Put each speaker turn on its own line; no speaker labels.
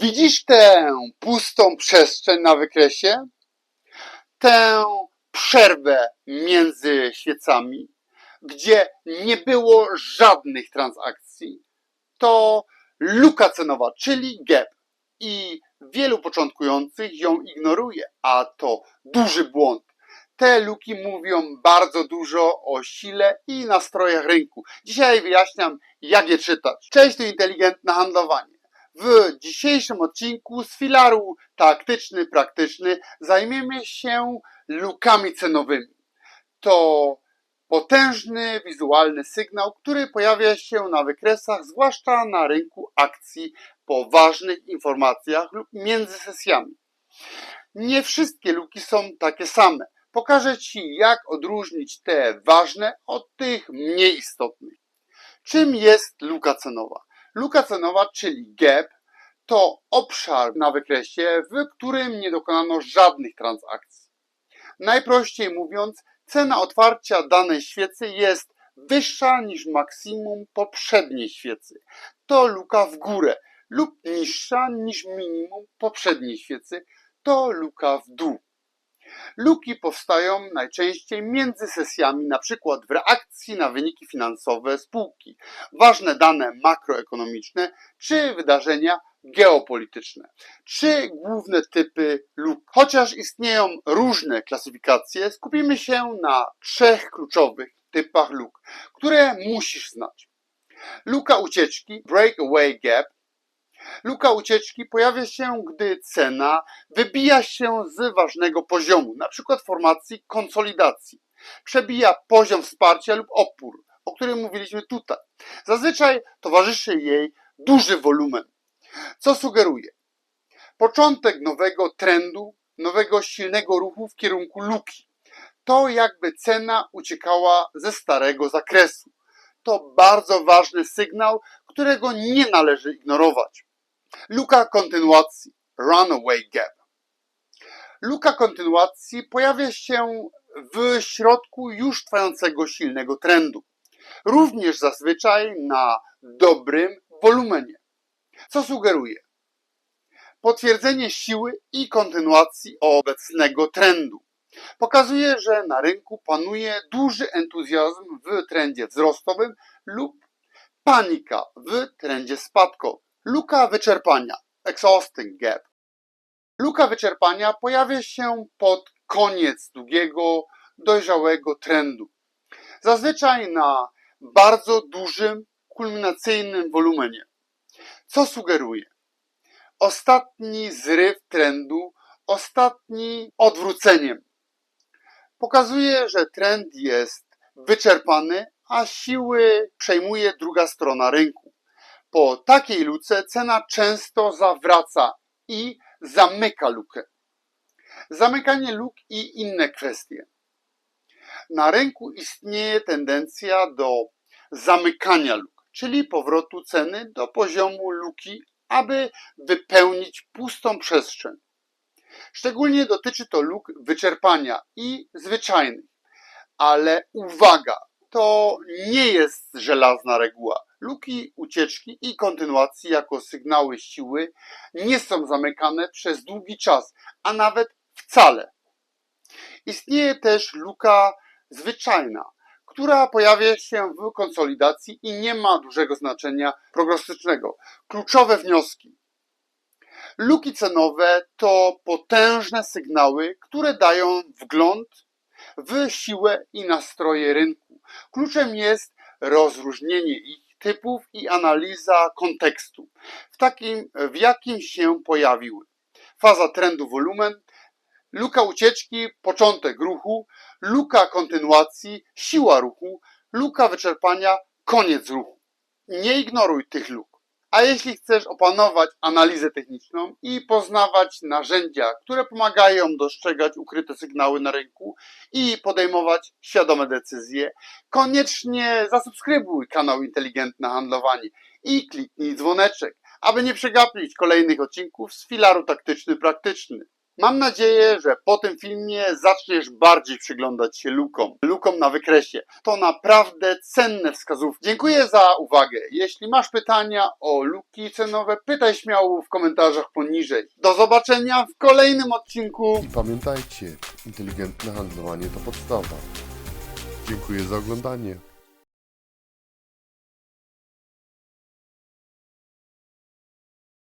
Widzisz tę pustą przestrzeń na wykresie? Tę przerwę między świecami, gdzie nie było żadnych transakcji. To luka cenowa, czyli gap. I wielu początkujących ją ignoruje, a to duży błąd. Te luki mówią bardzo dużo o sile i nastrojach rynku. Dzisiaj wyjaśniam, jak je czytać. Cześć, to inteligentne handlowanie. W dzisiejszym odcinku z filaru taktyczny, praktyczny zajmiemy się lukami cenowymi. To potężny wizualny sygnał, który pojawia się na wykresach, zwłaszcza na rynku akcji po ważnych informacjach lub między sesjami. Nie wszystkie luki są takie same. Pokażę Ci, jak odróżnić te ważne od tych mniej istotnych. Czym jest luka cenowa? Luka cenowa, czyli gap, to obszar na wykresie, w którym nie dokonano żadnych transakcji. Najprościej mówiąc, cena otwarcia danej świecy jest wyższa niż maksimum poprzedniej świecy. To luka w górę lub niższa niż minimum poprzedniej świecy. To luka w dół. Luki powstają najczęściej między sesjami, na przykład w reakcji na wyniki finansowe spółki, ważne dane makroekonomiczne czy wydarzenia geopolityczne. Trzy główne typy luk. Chociaż istnieją różne klasyfikacje, skupimy się na trzech kluczowych typach luk, które musisz znać. Luka ucieczki, breakaway gap, Luka ucieczki pojawia się, gdy cena wybija się z ważnego poziomu, np. formacji konsolidacji. Przebija poziom wsparcia lub opór, o którym mówiliśmy tutaj. Zazwyczaj towarzyszy jej duży wolumen, co sugeruje początek nowego trendu, nowego silnego ruchu w kierunku luki. To jakby cena uciekała ze starego zakresu. To bardzo ważny sygnał, którego nie należy ignorować. Luka kontynuacji, runaway gap. Luka kontynuacji pojawia się w środku już trwającego silnego trendu. Również zazwyczaj na dobrym wolumenie. Co sugeruje? Potwierdzenie siły i kontynuacji obecnego trendu. Pokazuje, że na rynku panuje duży entuzjazm w trendzie wzrostowym lub panika w trendzie spadkowym. Luka wyczerpania, exhausting gap. Luka wyczerpania pojawia się pod koniec długiego, dojrzałego trendu. Zazwyczaj na bardzo dużym, kulminacyjnym wolumenie. Co sugeruje? Ostatni zryw trendu, ostatni odwróceniem. Pokazuje, że trend jest wyczerpany, a siły przejmuje druga strona rynku. Po takiej luce cena często zawraca i zamyka lukę. Zamykanie luk i inne kwestie. Na rynku istnieje tendencja do zamykania luk, czyli powrotu ceny do poziomu luki, aby wypełnić pustą przestrzeń. Szczególnie dotyczy to luk wyczerpania i zwyczajnych. Ale uwaga, to nie jest żelazna reguła. Luki ucieczki i kontynuacji jako sygnały siły nie są zamykane przez długi czas, a nawet wcale. Istnieje też luka zwyczajna, która pojawia się w konsolidacji i nie ma dużego znaczenia prognostycznego. Kluczowe wnioski. Luki cenowe to potężne sygnały, które dają wgląd w siłę i nastroje rynku. Kluczem jest rozróżnienie ich typów i analiza kontekstu, w takim, w jakim się pojawiły. Faza trendu wolumen, luka ucieczki, początek ruchu, luka kontynuacji, siła ruchu, luka wyczerpania, koniec ruchu. Nie ignoruj tych luk. A jeśli chcesz opanować analizę techniczną i poznawać narzędzia, które pomagają dostrzegać ukryte sygnały na rynku i podejmować świadome decyzje, koniecznie zasubskrybuj kanał Inteligentne Handlowanie i kliknij dzwoneczek, aby nie przegapić kolejnych odcinków z filaru taktyczny praktyczny. Mam nadzieję, że po tym filmie zaczniesz bardziej przyglądać się lukom, lukom na wykresie. To naprawdę cenne wskazówki. Dziękuję za uwagę. Jeśli masz pytania o luki cenowe, pytaj śmiało w komentarzach poniżej. Do zobaczenia w kolejnym odcinku.
I pamiętajcie, inteligentne handlowanie to podstawa. Dziękuję za oglądanie.